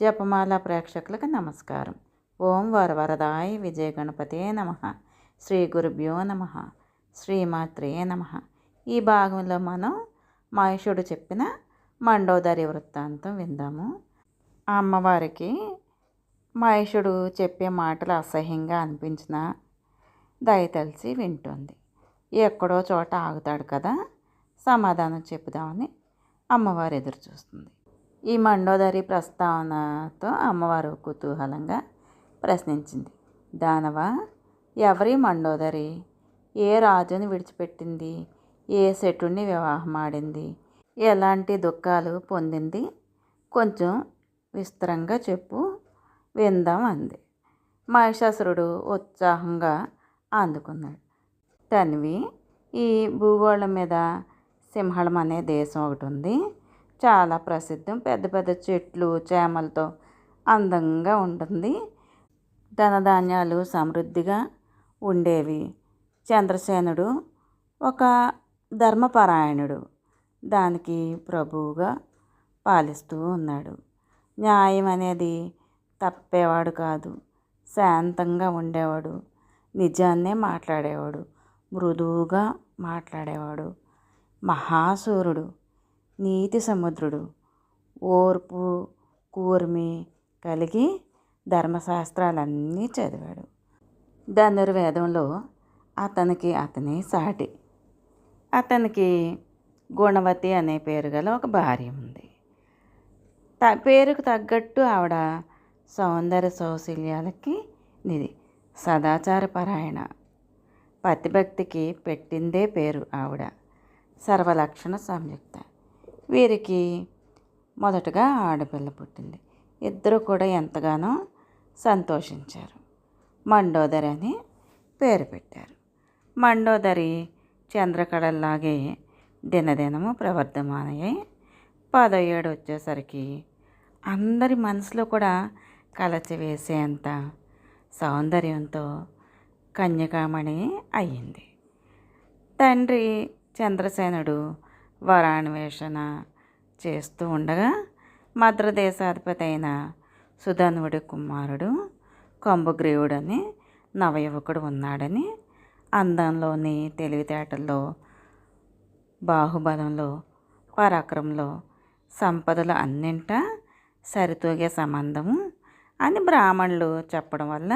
జపమాల ప్రేక్షకులకు నమస్కారం. ఓం వరవరదాయ విజయ గణపతే నమ. శ్రీ గురుభ్యో నమ. శ్రీమాత్రే నమ. ఈ భాగంలో మనం మహేషుడు చెప్పిన మండోదరి వృత్తాంతం విందాము. ఆ అమ్మవారికి మహేషుడు చెప్పే మాటలు అసహ్యంగా అనిపించిన దయతలిసి వింటుంది. ఎక్కడో చోట ఆగుతాడు కదా. సమాధానం చెప్పుదామని అమ్మవారు ఎదురు చూస్తుంది ఈ మండోదరి ప్రస్తావనతో అమ్మవారు కుతూహలంగా ప్రశ్నించింది. దానవ ఎవరి మండోదరి? ఏ రాజుని విడిచిపెట్టింది? ఏ శటుణ్ణి వివాహం ఆడింది ఎలాంటి దుఃఖాలు పొందింది? కొంచెం విస్తరంగా చెప్పు. విందాం అంది. మహిషాసురుడు ఉత్సాహంగా అందుకున్నాడు. తన్వి ఈ భూగోళం మీద సింహళం అనే దేశం ఒకటి ఉంది. చాలా ప్రసిద్ధం. పెద్ద పెద్ద చెట్లు చేమలతో అందంగా ఉంటుంది. ధనధాన్యాలు సమృద్ధిగా ఉండేవి. చంద్రసేనుడు ఒక ధర్మపరాయణుడు. దానికి ప్రభువుగా పాలిస్తూ ఉన్నాడు. న్యాయం అనేది తప్పేవాడు కాదు. శాంతంగా ఉండేవాడు. నిజాన్నే మాట్లాడేవాడు. మృదువుగా మాట్లాడేవాడు. మహాసూరుడు. నీతి సముద్రుడు. ఓర్పు కూర్మి కలిగి ధర్మశాస్త్రాలన్నీ చదివాడు. ధనుర్వేదంలో అతనికి అతని సాటి. అతనికి గుణవతి అనే పేరు గల ఒక భార్య ఉంది. త పేరుకు తగ్గట్టు ఆవిడ సౌందర్య సౌశల్యాలకి నిధి. సదాచార పరాయణ. పతిభక్తికి పెట్టిందే పేరు ఆవిడ. సర్వలక్షణ సంయుక్త. వీరికి మొదటగా ఆడపిల్ల పుట్టింది. ఇద్దరు కూడా ఎంతగానో సంతోషించారు. మండోదరి అని పేరు పెట్టారు. మండోదరి చంద్రకళల్లాగే దినదినము ప్రవర్ధమానయ్యాయి పదహేడు వచ్చేసరికి అందరి మనసులో కూడా కలచివేసేంత సౌందర్యంతో కన్యకామణి అయ్యింది. తండ్రి చంద్రసేనుడు వరాన్వేషణ చేస్తూ ఉండగా మద్రదేశాధిపతి అయిన సుధనుడి కుమారుడు కొంబగ్రీవుడని నవయువకుడు ఉన్నాడని అందంలోని తెలివితేటల్లో బాహుబలంలో పరాక్రమంలో సంపదలు అన్నింటా సరితూగే సంబంధము అని బ్రాహ్మణులు చెప్పడం వల్ల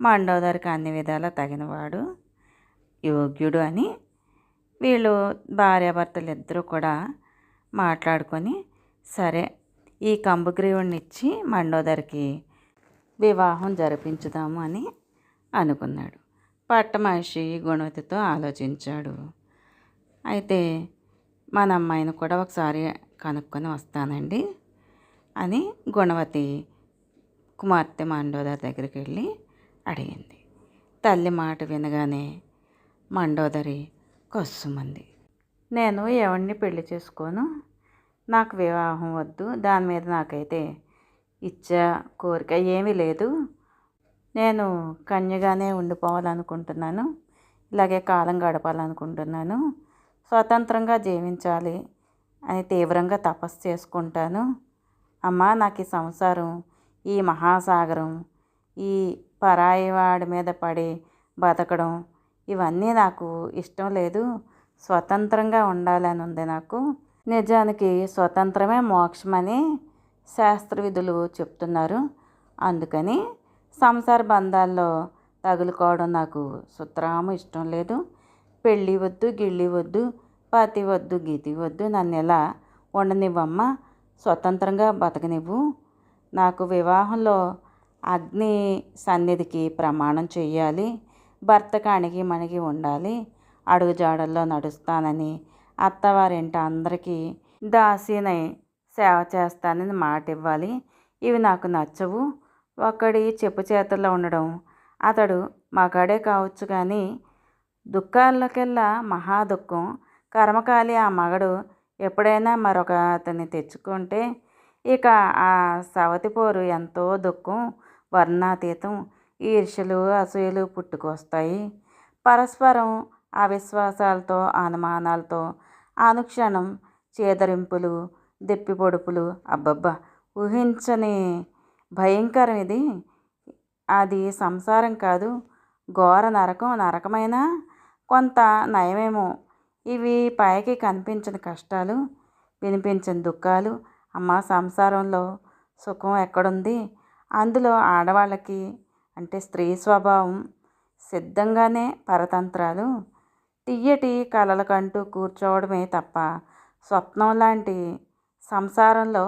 మండోదరికి అన్ని విధాలా తగినవాడు యోగ్యుడు అని వీళ్ళు భార్యాభర్తలు ఇద్దరూ కూడా మాట్లాడుకొని సరే ఈ కంబుగ్రీవుడిని ఇచ్చి మండోదరికి వివాహం జరిపించుదాము అని అనుకున్నాడు. పట్టమహర్షి గుణవతితో ఆలోచించాడు. అయితే మన అమ్మాయిని కూడా ఒకసారి కనుక్కొని వస్తానండి అని గుణవతి కుమార్తె మండోదరి దగ్గరికి వెళ్ళి అడిగింది. తల్లి మాట వినగానే మండోదరి కస్సుమంది నేను ఎవరిని పెళ్ళి చేసుకోను? నాకు వివాహం వద్దు. దాని మీద నాకైతే ఇచ్చా కోరిక ఏమీ లేదు. నేను కన్యగానే ఉండిపోవాలనుకుంటున్నాను. ఇలాగే కాలం గడపాలనుకుంటున్నాను. స్వతంత్రంగా జీవించాలి అని తీవ్రంగా తపస్సు చేసుకుంటాను. అమ్మా నాకు ఈ సంసారం ఈ మహాసాగరం ఈ పరాయి వాడి మీద పడి బతకడం ఇవన్నీ నాకు ఇష్టం లేదు. స్వతంత్రంగా ఉండాలని ఉంది నాకు. నిజానికి స్వతంత్రమే మోక్షమని శాస్త్ర విధులు చెప్తున్నారు. అందుకని సంసార బంధాల్లో తగులుకోవడం నాకు సుతరాము ఇష్టం లేదు. పెళ్ళి వద్దు గిళ్ళి వద్దు పతి వద్దు గీతి వద్దు నన్ను ఎలా ఉండనివ్వమ్మ? స్వతంత్రంగా బతకనివ్వు. నాకు వివాహంలో అగ్ని సన్నిధికి ప్రమాణం చేయాలి భర్తకు అణిగి మణిగి ఉండాలి. అడుగుజాడల్లో నడుస్తానని అత్తవారింట అందరికీ దాసీనై సేవ చేస్తానని మాట ఇవ్వాలి ఇవి నాకు నచ్చవు. ఒక్కడి చెప్పు చేతుల్లో ఉండడం అతడు మగాడే కావచ్చు కానీ దుఃఖాల్లోకెల్లా మహా దుఃఖం. కర్మకాలి ఆ మగడు ఎప్పుడైనా మరొక అతన్ని తెచ్చుకుంటే ఇక ఆ సవతి పోరు ఎంతో దుఃఖం వర్ణాతీతం. ఈర్ష్యలు అసూయలు పుట్టుకొస్తాయి. పరస్పరం అవిశ్వాసాలతో అనుమానాలతో అనుక్షణం చేదరింపులు దెప్పి పొడుపులు అబ్బబ్బా! ఊహించని భయంకరం ఇది. అది సంసారం కాదు. ఘోర నరకం నరకమైన కొంత నయమేమో. ఇవి పైకి కనిపించని కష్టాలు వినిపించని దుఃఖాలు. అమ్మ సంసారంలో సుఖం ఎక్కడుంది? అందులో ఆడవాళ్ళకి అంటే స్త్రీ స్వభావం సిద్ధంగానే పరతంత్రాలు. తియ్యటి కలలకంటూ కూర్చోవడమే తప్ప స్వప్నం లాంటి సంసారంలో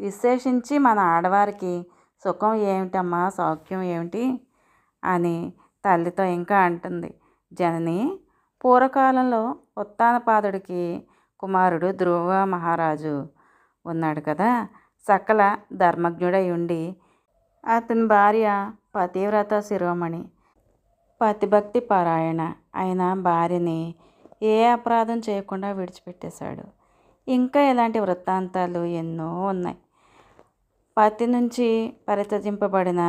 విశేషించి మన ఆడవారికి సుఖం ఏమిటమ్మా సౌఖ్యం ఏమిటి అని తల్లితో ఇంకా అంటుంది. జనని పూర్వకాలంలో ఉత్తానపాదుడికి కుమారుడు ధ్రువ మహారాజు ఉన్నాడు కదా. సకల ధర్మజ్ఞుడై ఉండి అతని భార్య పతివ్రత శిరోమణి. పతిభక్తి పారాయణ అయిన భార్యని ఏ అపరాధం చేయకుండా విడిచిపెట్టేశాడు. ఇంకా ఇలాంటి వృత్తాంతాలు ఎన్నో ఉన్నాయి. పతి నుంచి పరిత్యజింపబడిన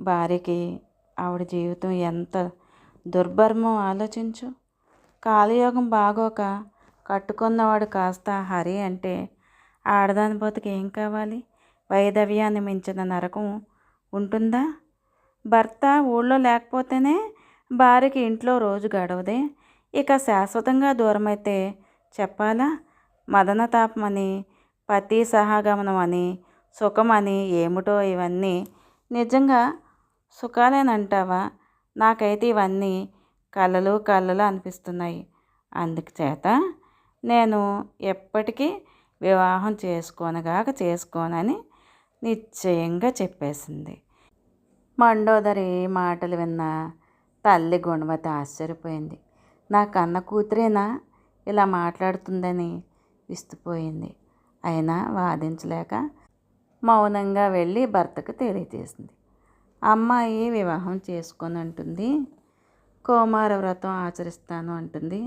భార్యకి ఆవిడ జీవితం ఎంత దుర్భరమో ఆలోచించు. కాలయోగం బాగోక కట్టుకున్నవాడు కాస్త హరి అంటే ఆడదాని బతుకు ఏం కావాలి? వైదవ్యాన్ని మించిన నరకం ఉంటుందా? భర్త ఊళ్ళో లేకపోతేనే భార్యకి ఇంట్లో రోజు గడవదే. ఇక శాశ్వతంగా దూరమైతే చెప్పాలా? మదనతాపమని పతి సహాగమనం అని సుఖమని ఏమిటో ఇవన్నీ నిజంగా సుఖాలేనంటావా? నాకైతే ఇవన్నీ కళలు కళ్ళలు అనిపిస్తున్నాయి. అందుచేత నేను ఎప్పటికీ వివాహం చేసుకోనగాక చేసుకోనని నిశ్చయంగా చెప్పేసింది. మండోదరి మాటలు విన్న తల్లి గుణవతి ఆశ్చర్యపోయింది. నా కన్న కూతురేనా? ఇలా మాట్లాడుతుందని విస్తుపోయింది. అయినా వాదించలేక మౌనంగా వెళ్ళి భర్తకు తెలియజేసింది. అమ్మాయి వివాహం చేసుకొని అంటుంది కోమార వ్రతం ఆచరిస్తాను అంటుంది.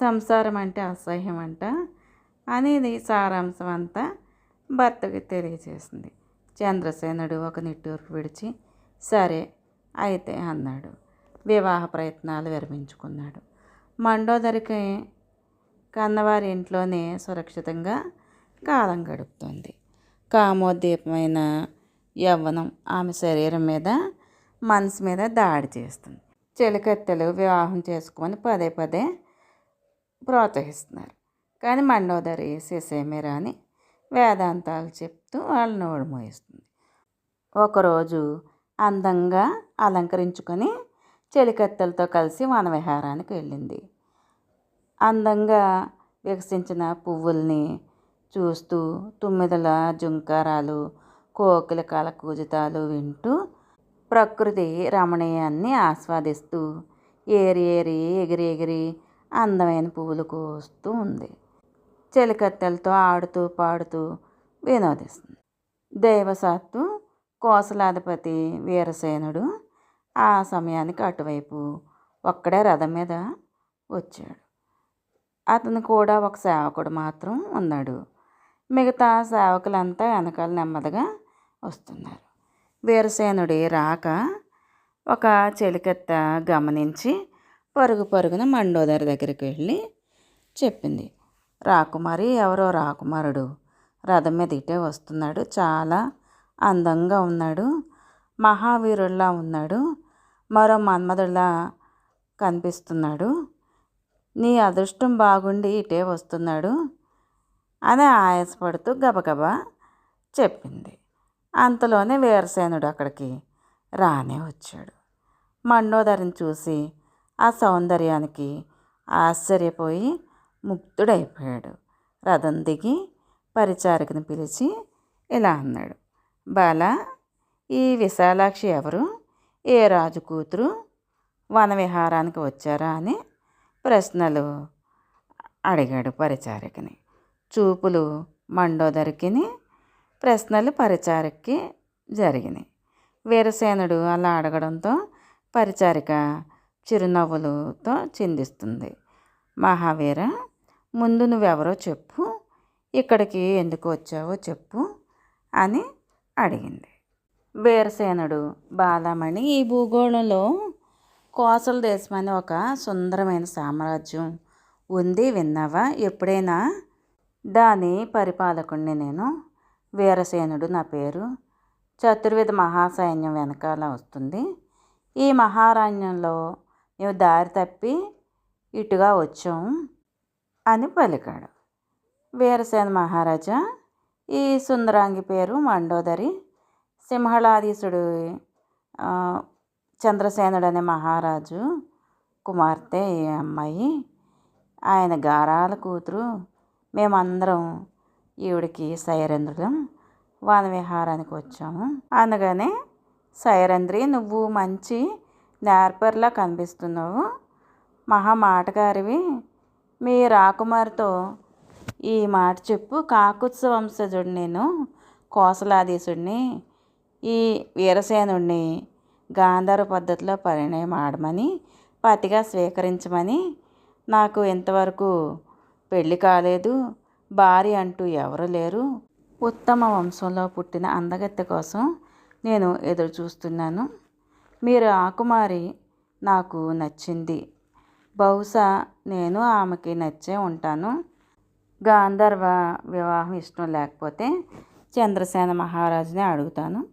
సంసారం అంటే అసహ్యం అంట అనేది సారాంశం అంతా భర్తకు తెలియజేసింది. చంద్రసేనుడు ఒక నిట్టూర్పు విడిచి సరే అయితే అన్నాడు. వివాహ ప్రయత్నాలు విరమించుకున్నాడు. మండోదరికి కన్నవారి ఇంట్లోనే సురక్షితంగా కాలం గడుపుతుంది. కామోద్దీపమైన యవ్వనం ఆమె శరీరం మీద మనసు మీద దాడి చేస్తుంది. చెలికత్తెలు వివాహం చేసుకొని పదే పదే ప్రోత్సహిస్తున్నారు. కానీ మండోదరి శిశేమిరా అని వేదాంతాలు చెప్తూ వాళ్ళని ఓడిమోయిస్తుంది ఒకరోజు అందంగా అలంకరించుకొని చెలికత్తెలతో కలిసి వనవిహారానికి వెళ్ళింది. అందంగా వికసించిన పువ్వుల్ని చూస్తూ తుమ్మిదల జుంకారాలు కోకిల కూజితాలు వింటూ ప్రకృతి రమణీయాన్ని ఆస్వాదిస్తూ ఏరి ఏరి ఎగిరి ఎగిరి అందమైన పువ్వులు కోస్తూ ఉంది. చెలికత్తెలతో ఆడుతూ పాడుతూ వినోదిస్తుంది. దైవసాత్తు కోసలాధిపతి వీరసేనుడు ఆ సమయానికి అటువైపు ఒక్కడే రథం మీద వచ్చాడు. అతను కూడా ఒక సేవకుడు మాత్రం ఉన్నాడు. మిగతా సేవకులంతా వెనకాల నెమ్మదిగా వస్తున్నారు. వీరసేనుడి రాక ఒక చెలికెత్త గమనించి పరుగు పరుగున మండోదరి దగ్గరికి వెళ్ళి చెప్పింది. రాకుమారి ఎవరో రాకుమారుడు రథం మీద ఇటే వస్తున్నాడు. చాలా అందంగా ఉన్నాడు. మహావీరుల్లా ఉన్నాడు. మరో మన్మధుల్లా కనిపిస్తున్నాడు. నీ అదృష్టం బాగుండి ఇటే వస్తున్నాడు అని ఆయాసపడుతూ గబగబా చెప్పింది. అంతలోనే వీరసేనుడు అక్కడికి రానే వచ్చాడు. మండోదరిని చూసి ఆ సౌందర్యానికి ఆశ్చర్యపోయి ముక్తుడైపోయాడు. రథం దిగి పరిచారికను పిలిచి ఇలా అన్నాడు. బాల ఈ విశాలాక్షి ఎవరు? ఏ రాజు కూతురు? వనవిహారానికి వచ్చారా అని ప్రశ్నలు అడిగాడు పరిచారికని. చూపులు మండోదరికిని ప్రశ్నలు పరిచారికకి జరిగినాయి వీరసేనుడు అలా అడగడంతో పరిచారిక చిరునవ్వులతో చిందిస్తుంది. మహావీర ముందు నువ్వెవరో చెప్పు ఇక్కడికి ఎందుకు వచ్చావో చెప్పు అని అడిగింది. వీరసేనుడు బాలమణి ఈ భూగోళంలో కోసల దేశం అని ఒక సుందరమైన సామ్రాజ్యం ఉంది విన్నావా? ఎప్పుడైనా? దాని పరిపాలకుడిని నేను వీరసేనుడు నా పేరు. చతుర్విధ మహాసైన్యం వెనకాల వస్తుంది. ఈ మహారణ్యంలో మేము దారి తప్పి ఇటుగా వచ్చాం అని పలికాడు. వీరసేన మహారాజా ఈ సుందరాంగి పేరు మండోదరి. సింహళాధీశుడు చంద్రసేనుడు అనే మహారాజు కుమార్తె ఈ అమ్మాయి. ఆయన గారాల కూతురు. మేమందరం ఈవిడికి సైరేంద్రులం వనవిహారానికి వచ్చాము. అనగానే సైరంధ్రి నువ్వు మంచి నేర్పర్లా కనిపిస్తున్నావు. మహా మాటగారివి. మీ రాకుమారితో ఈ మాట చెప్పు. కాకుత్స వంశజుడు నేను కోసలాధీశుడిని ఈ వీరసేనుడిని గాంధార పద్ధతిలో పరిణయం ఆడమని పతిగా స్వీకరించమని నాకు ఇంతవరకు పెళ్ళి కాలేదు. భార్య అంటూ ఎవరు లేరు. ఉత్తమ వంశంలో పుట్టిన అందగత్తె కోసం నేను ఎదురు చూస్తున్నాను. మీరు ఆకుమారి నాకు నచ్చింది. బహుశా నేను ఆమెకి నచ్చే ఉంటాను. గాంధర్వ వివాహం ఇష్టం లేకపోతే చంద్రసేన మహారాజునే అడుగుతాను.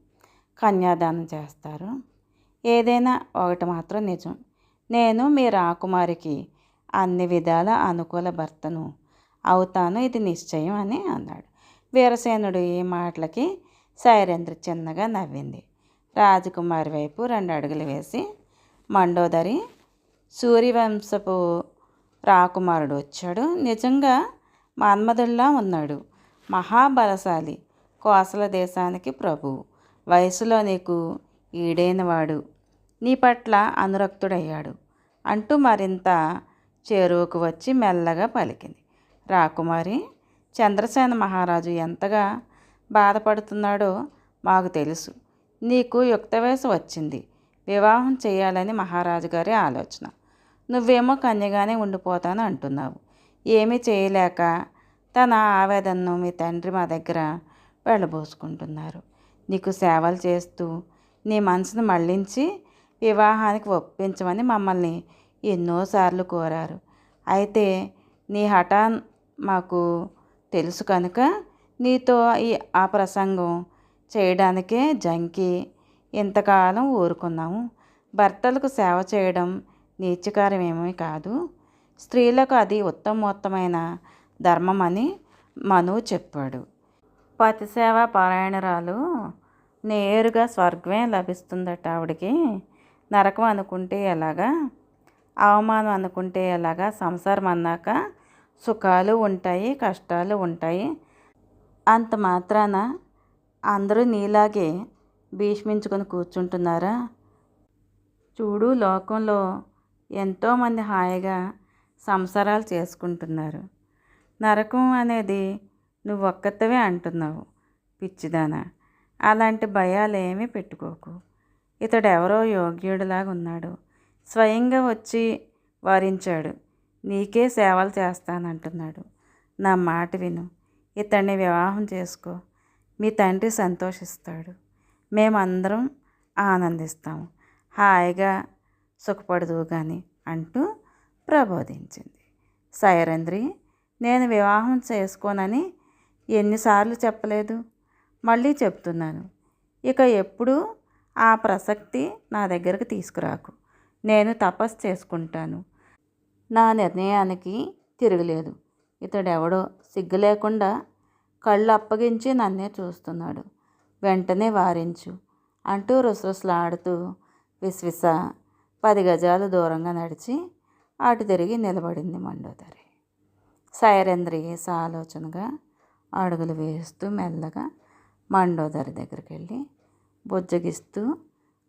కన్యాదానం చేస్తారు. ఏదైనా ఒకటి మాత్రం నిజం. నేను మీ రాకుమారికి అన్ని విధాల అనుకూల భర్తను అవుతాను. ఇది నిశ్చయం అని అన్నాడు. వీరసేనుడు ఈ మాటలకి సైరేంద్ర చిన్నగా నవ్వింది. రాజకుమారి వైపు రెండు అడుగులు వేసి మండోదరి సూర్యవంశపు రాకుమారుడు వచ్చాడు. నిజంగా మన్మధుల్లా ఉన్నాడు. మహాబలశాలి. కోసల దేశానికి ప్రభువు వయసులో నీకు ఈడైనవాడు. నీ పట్ల అనురక్తుడయ్యాడు. అంటూ మరింత చేరువకు వచ్చి మెల్లగా పలికింది. రాకుమారి చంద్రసేన మహారాజు ఎంతగా బాధపడుతున్నాడో మాకు తెలుసు. నీకు యుక్త వయసు వచ్చింది. వివాహం చేయాలని మహారాజు గారి ఆలోచన. నువ్వేమో కన్యగానే ఉండిపోతాను అంటున్నావు. ఏమీ చేయలేక తన ఆవేదనను మీ తండ్రి మా దగ్గర వెళ్ళబోసుకుంటున్నారు. నీకు సేవలు చేస్తూ నీ మనసును మళ్ళించి వివాహానికి ఒప్పించమని మమ్మల్ని ఎన్నోసార్లు కోరారు. అయితే నీ హఠాన్ మాకు తెలుసు కనుక నీతో ఈ ఆ ప్రసంగం చేయడానికే జంకి ఇంతకాలం ఊరుకున్నాము. భర్తలకు సేవ చేయడం నీచకారమేమీ కాదు. స్త్రీలకు అది ఉత్తమోత్తమైన ధర్మం అని మనువు చెప్పాడు. పతిసేవ పారాయణరాలు నేరుగా స్వర్గమే లభిస్తుందట ఆవిడకి. నరకం అనుకుంటే ఎలాగా? అవమానం అనుకుంటే ఎలాగా? సంసారం అన్నాక సుఖాలు ఉంటాయి కష్టాలు ఉంటాయి. అంత మాత్రాన అందరూ నీలాగే భీష్మించుకొని కూర్చుంటున్నారా? చూడు లోకంలో ఎంతోమంది హాయిగా సంసారాలు చేసుకుంటున్నారు. నరకం అనేది నువ్వు ఒక్కతవే అంటున్నావు పిచ్చిదానా. అలాంటి భయాలు ఏమీ పెట్టుకోకు. ఇతడెవరో యోగ్యుడిలాగా ఉన్నాడు స్వయంగా వచ్చి వరించాడు. నీకే సేవలు చేస్తానంటున్నాడు. నా మాట విను. ఇతన్ని వివాహం చేసుకో. మీ తండ్రి సంతోషిస్తాడు. మేమందరం ఆనందిస్తాము హాయిగా సుఖపడదు కానీ అంటూ ప్రబోధించింది. సైరంద్రి నేను వివాహం చేసుకోనని ఎన్నిసార్లు చెప్పలేదు. మళ్ళీ చెప్తున్నాను. ఇక ఎప్పుడు ఆ ప్రసక్తి నా దగ్గరకు తీసుకురాకు. నేను తపస్సు చేసుకుంటాను. నా నిర్ణయానికి తిరగలేదు. ఇతడెవడో సిగ్గు లేకుండా కళ్ళు అప్పగించి నన్నే చూస్తున్నాడు. వెంటనే వారించు అంటూ రుసరుసలాడుతూ విశ్విస పది గజాలు దూరంగా నడిచి అటు తిరిగి నిలబడింది మండోదరి. సైరేంద్రి ఆలోచనగా అడుగులు వేస్తూ మెల్లగా మండోదరి దగ్గరికి వెళ్ళి బుజ్జగిస్తూ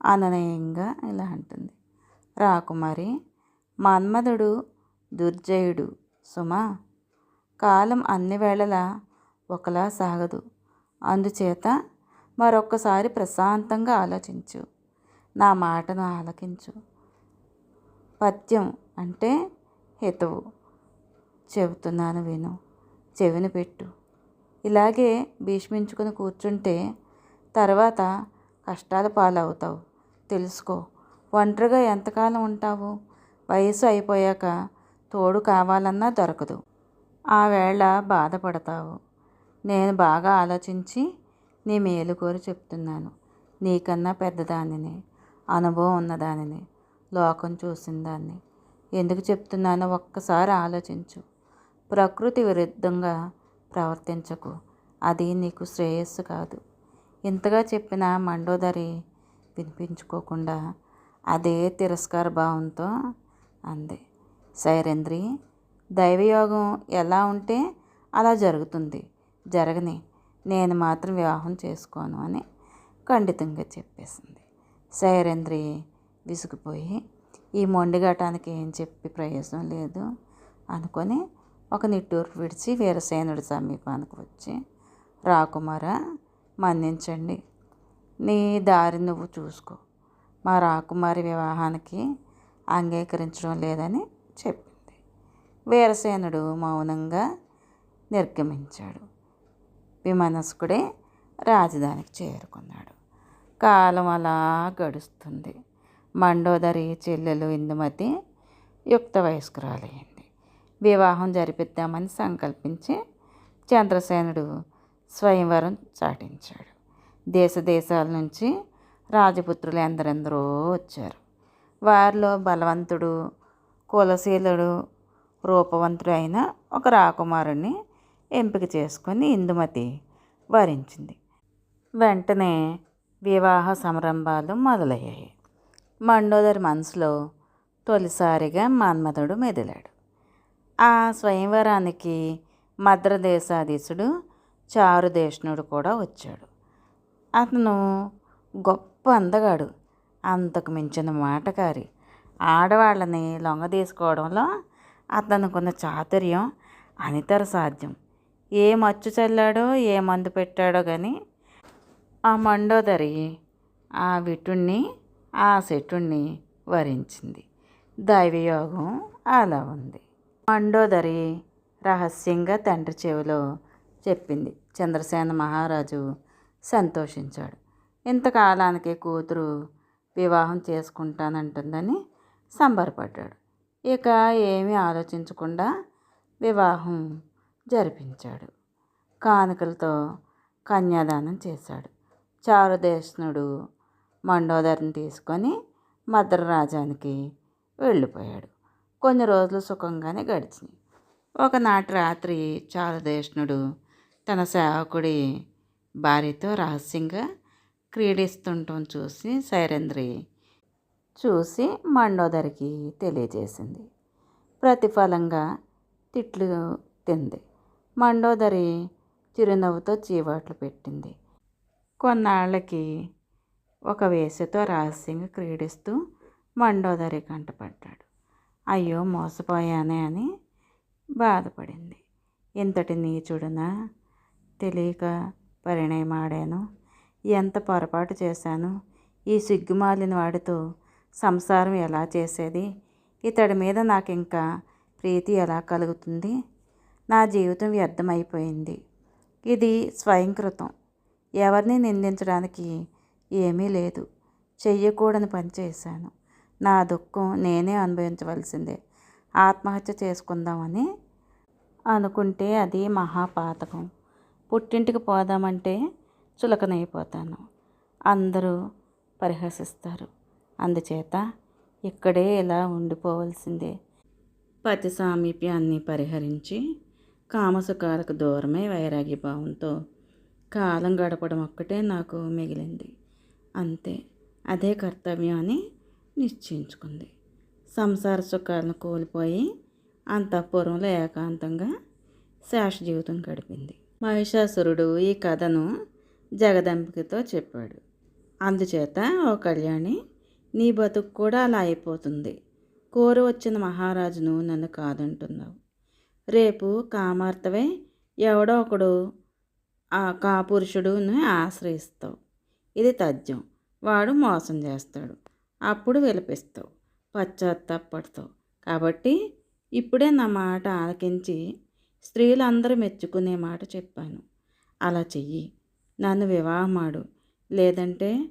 అననయంగా ఇలా అంటుంది. రాకుమారి మన్మధుడు దుర్జయుడు సుమా కాలం అన్ని వేళలా ఒకలా సాగదు. అందుచేత మరొక్కసారి ప్రశాంతంగా ఆలోచించు. నా మాటను ఆలకించు. పద్యం అంటే హితవు. చెబుతున్నాను విను. చెవిన పెట్టు. ఇలాగే భీష్మించుకుని కూర్చుంటే తర్వాత కష్టాల పాలవుతావు. తెలుసుకో. ఒంటరిగా ఎంతకాలం ఉంటావు? వయసు అయిపోయాక తోడు కావాలన్నా దొరకదు. ఆ వేళ బాధపడతావు. నేను బాగా ఆలోచించి నీ మేలు కోరి చెప్తున్నాను. నీకన్నా పెద్దదానిని అనుభవం ఉన్నదానిని లోకం చూసిన దాన్ని ఎందుకు చెప్తున్నానో ఒక్కసారి ఆలోచించు. ప్రకృతి విరుద్ధంగా ప్రవర్తించకు. అది నీకు శ్రేయస్సు కాదు. ఇంతగా చెప్పిన మండోదరి వినిపించుకోకుండా అదే తిరస్కార భావంతో అంది. సైరేంద్రి దైవయోగం ఎలా ఉంటే అలా జరుగుతుంది. జరగని నేను మాత్రం వివాహం చేసుకోను అని ఖండితంగా చెప్పేసింది. సైరేంద్రి విసిగిపోయి ఈ మొండిగటానికి ఏం చెప్పి ప్రయోజనం లేదు అనుకొని ఒక నిట్టూర్పు విడిచి వీరసేనుడి సమీపానికి వచ్చి రాకుమార మన్నించండి. నీ దారి నువ్వు చూసుకో. మా రాకుమారి వివాహానికి అంగీకరించడం లేదని చెప్పింది వీరసేనుడు మౌనంగా నిర్గమించాడు. విమనస్కుడే రాజధానికి చేరుకున్నాడు. కాలం అలా గడుస్తుంది. మండోదరి చెల్లెలు ఇందుమతి యుక్త వయస్కురాలయ్యింది. వివాహం జరిపిద్దామని సంకల్పించి చంద్రసేనుడు స్వయంవరం చాటించాడు. దేశ దేశాల నుంచి రాజపుత్రులు ఎందరెందరో వచ్చారు. వారిలో బలవంతుడు కులశీలుడు రూపవంతుడు అయిన ఒక రాకుమారుణ్ణి ఎంపిక చేసుకొని ఇందుమతి వరించింది. వెంటనే వివాహ సంరంభాలు మొదలయ్యాయి. మండోదరి మనసులో తొలిసారిగా మన్మథుడు మెదిలాడు. ఆ స్వయంవరానికి మద్రదేశాధీశుడు చారుదేశనుడు కూడా వచ్చాడు. అతను గొప్ప అందగాడు అంతకు మించిన మాటకారి. ఆడవాళ్ళని లొంగ తీసుకోవడంలో అతనుకున్న చాతుర్యం అనితర సాధ్యం. ఏ మచ్చు చల్లాడో ఏ మందు పెట్టాడో కానీ ఆ మండోదరి ఆ విటుణ్ణి ఆ శటుణ్ణి వరించింది. దైవయోగం అలా ఉంది. మండోదరి రహస్యంగా తండ్రి చెవిలో చెప్పింది. చంద్రసేన మహారాజు సంతోషించాడు. ఇంతకాలానికి కూతురు వివాహం చేసుకుంటానంటుందని సంబరపడ్డాడు. ఇక ఏమీ ఆలోచించకుండా వివాహం జరిపించాడు. కానుకలతో కన్యాదానం చేశాడు. చారుదేశనుడు మండోదరిని తీసుకొని మద్రరాజానికి వెళ్ళిపోయాడు. కొన్ని రోజులు సుఖంగానే గడిచింది ఒకనాటి రాత్రి చారుదేశనుడు తన సేవకుడి భార్యతో రహస్యంగా క్రీడిస్తుండటం చూసి సైరేంద్రి చూసి మండోదరికి తెలియజేసింది. ప్రతిఫలంగా తిట్లు తింది. మండోదరి చిరునవ్వుతో చీవాట్లు పెట్టింది. కొన్నాళ్ళకి ఒక వేసతో రహస్యంగా క్రీడిస్తూ మండోదరి కంటపడ్డాడు అయ్యో మోసపోయానే అని బాధపడింది. ఇంతటి నీచుడునా? తెలియక పరిణయమాడాను. ఎంత పొరపాటు చేశాను? ఈ సిగ్గుమాలిన వాడితో సంసారం ఎలా చేసేది? ఇతడి మీద నాకు ఇంకా ప్రీతి ఎలా కలుగుతుంది? నా జీవితం వ్యర్థమైపోయింది. ఇది స్వయంకృతం. ఎవరిని నిందించడానికి ఏమీ లేదు. చెయ్యకూడని పని చేశాను. నా దుఃఖం నేనే అనుభవించవలసిందే. ఆత్మహత్య చేసుకుందామని అనుకుంటే అది మహాపాతకం. పుట్టింటికి పోదామంటే చులకనైపోతాను. అందరూ పరిహసిస్తారు. అందుచేత ఇక్కడే ఇలా ఉండిపోవలసిందే. పతి సామీప్యాన్ని పరిహరించి కామసుకాలకు దూరమే వైరాగ్య భావంతో కాలం గడపడం ఒక్కటే నాకు మిగిలింది. అంతే. అదే కర్తవ్యం అని నిశ్చయించుకుంది. సంసార సుఖాలను కోల్పోయి అంతఃపురంలో ఏకాంతంగా శేష జీవితం గడిపింది. మహిషాసురుడు ఈ కథను జగదంబికతో చెప్పాడు. అందుచేత ఓ కళ్యాణి నీ బతుకు కూడా అలా అయిపోతుంది. కోరు వచ్చిన మహారాజును నన్ను కాదంటున్నావు. రేపు కామార్తవే ఎవడో ఒకడు ఆ కాపురుషుడుని ఆశ్రయిస్తావు. ఇది తథ్యం వాడు మోసం చేస్తాడు. అప్పుడు విలపిస్తావు. పశ్చాత్తాపడతావు కాబట్టి ఇప్పుడే నా మాట ఆలకించి స్త్రీలందరూ మెచ్చుకునే మాట చెప్పాను. అలా చెయ్యి. నన్ను వివాహమాడు లేదంటే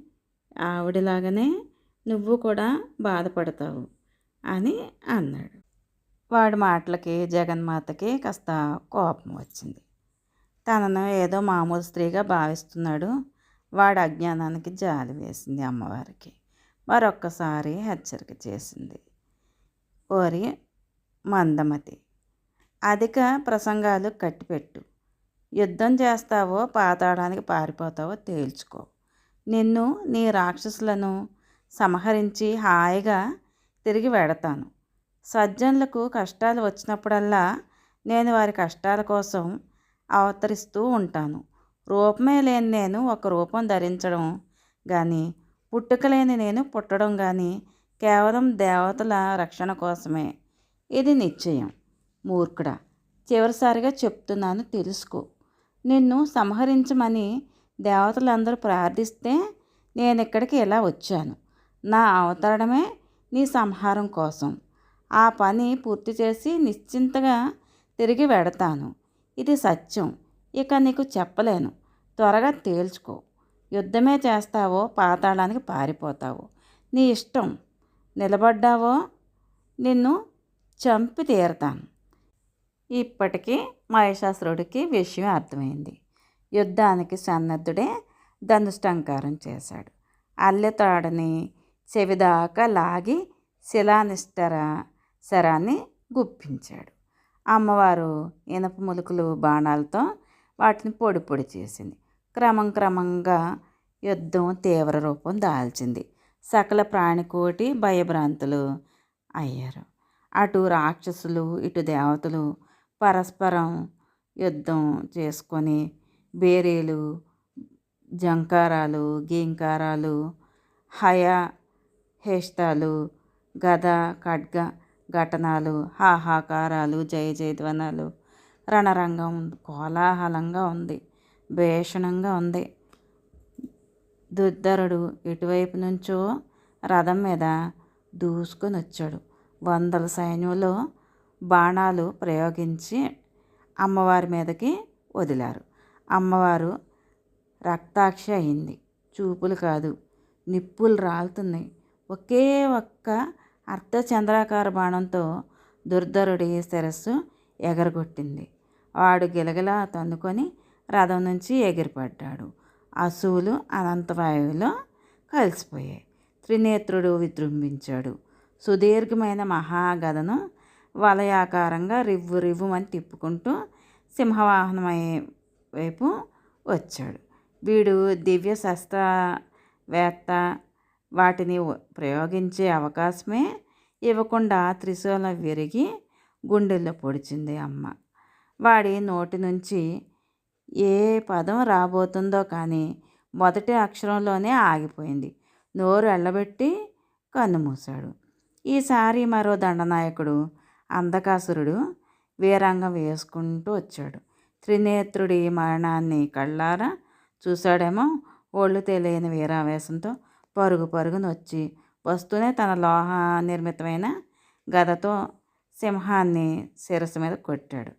ఆవిడలాగానే నువ్వు కూడా బాధపడతావు అని అన్నాడు. వాడి మాటలకి జగన్మాతకి కాస్త కోపం వచ్చింది. తనను ఏదో మామూలు స్త్రీగా భావిస్తున్నాడు. వాడి అజ్ఞానానికి జాలి వేసింది అమ్మవారికి. మరొక్కసారి హెచ్చరిక చేసింది. ఓరి మందమతి అధిక ప్రసంగాలు కట్టిపెట్టు. యుద్ధం చేస్తావో పాతాడానికి పారిపోతావో తేల్చుకో. నిన్ను నీ రాక్షసులను సంహరించి హాయిగా తిరిగి వెడతాను. సజ్జనులకు కష్టాలు వచ్చినప్పుడల్లా నేను వారి కష్టాల కోసం అవతరిస్తూ ఉంటాను. రూపమే లేని నేను ఒక రూపం ధరించడం కానీ పుట్టుకలేని నేను పుట్టడం కానీ కేవలం దేవతల రక్షణ కోసమే. ఇది నిశ్చయం. మూర్ఖుడా చివరిసారిగా చెప్తున్నాను తెలుసుకో. నిన్ను సంహరించమని దేవతలందరూ ప్రార్థిస్తే నేను ఇక్కడికి ఇలా వచ్చాను. నా అవతరణమే నీ సంహారం కోసం. ఆ పని పూర్తి చేసి నిశ్చింతగా తిరిగి వెడతాను. ఇది సత్యం. ఇక నీకు చెప్పలేను. త్వరగా తేల్చుకో. యుద్ధమే చేస్తావో పాతాళానికి పారిపోతావో. నీ ఇష్టం. నిలబడ్డావో నిన్ను చంపి తీరతాను. ఇప్పటికీ మహిషాసురుడికి విషయం అర్థమైంది. యుద్ధానికి సన్నద్ధుడే ధనుష్టంకారం చేశాడు. అల్లెతాడని చెవిదాకా లాగి శిలానిష్టర శరాన్ని గుప్పించాడు. అమ్మవారు ఇనప ములుకులు బాణాలతో వాటిని పొడి పొడి చేసింది. క్రమం క్రమంగా యుద్ధం తీవ్ర రూపం దాల్చింది. సకల ప్రాణికోటి భయభ్రాంతులు అయ్యారు. అటు రాక్షసులు ఇటు దేవతలు పరస్పరం యుద్ధం చేసుకొని బేరీలు జంకారాలు గీంకారాలు హయా హేష్టాలు గద ఖడ్గ ఘటనాలు హాహాకారాలు జయ జయధ్వనాలు రణరంగం కోలాహలంగా ఉంది భీషణంగా ఉంది. దుర్ధరుడు ఎటువైపు నుంచో రథం మీద దూసుకొని వచ్చాడు వందల సైన్యంలో బాణాలు ప్రయోగించి అమ్మవారి మీదకి వదిలారు. అమ్మవారు రక్తాక్షి అయింది. చూపులు కాదు నిప్పులు రాలుతున్నాయి. ఒకే ఒక్క అర్ధచంద్రాకార బాణంతో దుర్ధరుడి శిరస్సు ఎగరగొట్టింది. వాడు గిలగిలా తన్నుకొని రథం నుంచి ఎగిరిపడ్డాడు. అసువులు అనంతవాయువులో కలిసిపోయాయి. త్రినేత్రుడు విజృంభించాడు. సుదీర్ఘమైన మహాగదను వలయాకారంగా రివ్వు రివ్వుమని తిప్పుకుంటూ సింహవాహనమై వైపు వచ్చాడు. వీడు దివ్య శస్త్రవేత్త వాటిని ప్రయోగించే అవకాశమే ఇవ్వకుండా త్రిశూలం విరిగి గుండెల్లో పొడిచింది అమ్మ. వాడి నోటి నుంచి ఏ పదం రాబోతుందో కానీ మొదటి అక్షరంలోనే ఆగిపోయింది. నోరు ఎళ్ళబెట్టి కన్ను మూశాడు. ఈసారి మరో దండనాయకుడు అంధకాసురుడు వీరంగం వేసుకుంటూ వచ్చాడు. త్రినేత్రుడి మరణాన్ని కళ్ళారా చూశాడేమో ఒళ్ళు తెలియని వీరావేశంతో పరుగు పరుగును వచ్చి వస్తూనే తన లోహ నిర్మితమైన గదతో సింహాన్ని శిరస్సు మీద కొట్టాడు.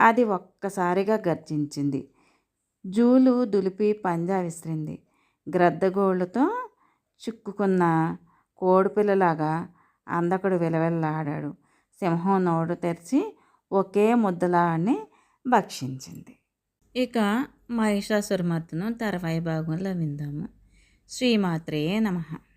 అది ఒక్కసారిగా గర్జించింది. జూలు దులిపి పంజా విసిరింది. గ్రద్దగోళ్ళతో చిక్కుకున్న కోడిపిల్లలాగా అందకుడు విలవిల్లాడాడు. సింహం నోడు తెరిచి ఒకే ముద్దలాన్ని భక్షించింది. ఇక మహిషాసురమర్తను తర్వాయి భాగంలో విందాము. శ్రీమాత్రే నమః.